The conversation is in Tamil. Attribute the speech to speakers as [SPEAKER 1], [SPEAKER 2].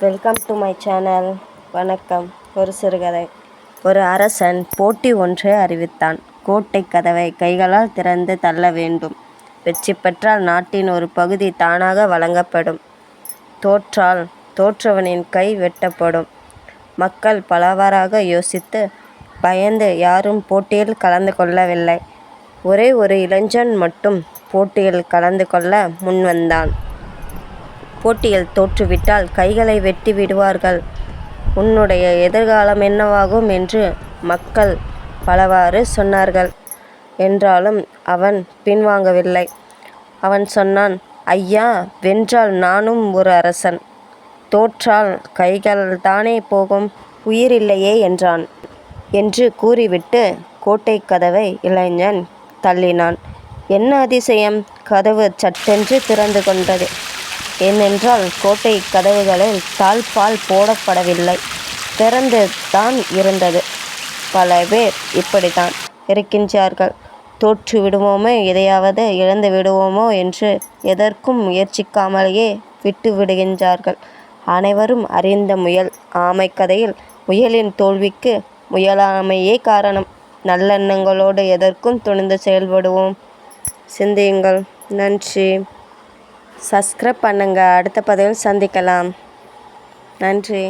[SPEAKER 1] வெல்கம் டு மை சேனல் வணக்கம். ஒரு சிறுகதை. ஒரு அரசன் போட்டி ஒன்றை அறிவித்தான். கோட்டை கதவை கைகளால் திறந்து தள்ள வேண்டும். வெற்றி பெற்றால் நாட்டின் ஒரு பகுதி தானாக வழங்கப்படும். தோற்றால் தோற்றவனின் கை வெட்டப்படும். மக்கள் பலவாறாக யோசித்து பயந்து யாரும் போட்டியில் கலந்து கொள்ளவில்லை. ஒரே ஒரு இளைஞன் மட்டும் போட்டியில் கலந்து கொள்ள முன்வந்தான். போட்டியில் தோற்றுவிட்டால் கைகளை வெட்டி விடுவார்கள். உன்னுடைய எதிர்காலம் என்னவாகும் என்று மக்கள் பலவாறு சொன்னார்கள். என்றாலும் அவன் பின்வாங்கவில்லை. அவன் சொன்னான் ஐயா வென்றால் நானும் ஒரு அரசன். தோற்றால் கைகள் தானே போகும் உயிரில்லையே என்றான். என்று கூறிவிட்டு கோட்டை கதவை இளைஞன் தள்ளினான். என்ன அதிசயம்? கதவு சட்டென்று திறந்து கொண்டது. ஏனென்றால் கோட்டை கதவுகளில் தாழ்பால் போடப்படவில்லை. திறந்து தான் இருந்தது. பல பேர் இப்படித்தான் இருக்கின்றார்கள். தோற்று விடுவோமோ எதையாவது இழந்து விடுவோமோ என்று எதற்கும் முயற்சிக்காமலேயே விட்டு விடுகின்றார்கள். அனைவரும் அறிந்த முயல். ஆமை கதையில் முயலின் தோல்விக்கு முயலாமையே காரணம். நல்லெண்ணங்களோடு எதற்கும் துணிந்து செயல்படுவோம். சிந்தியுங்கள். நன்றி. சப்ஸ்கிரைப் பண்ணுங்கள் அடுத்த பதிவில் சந்திக்கலாம். நன்றி.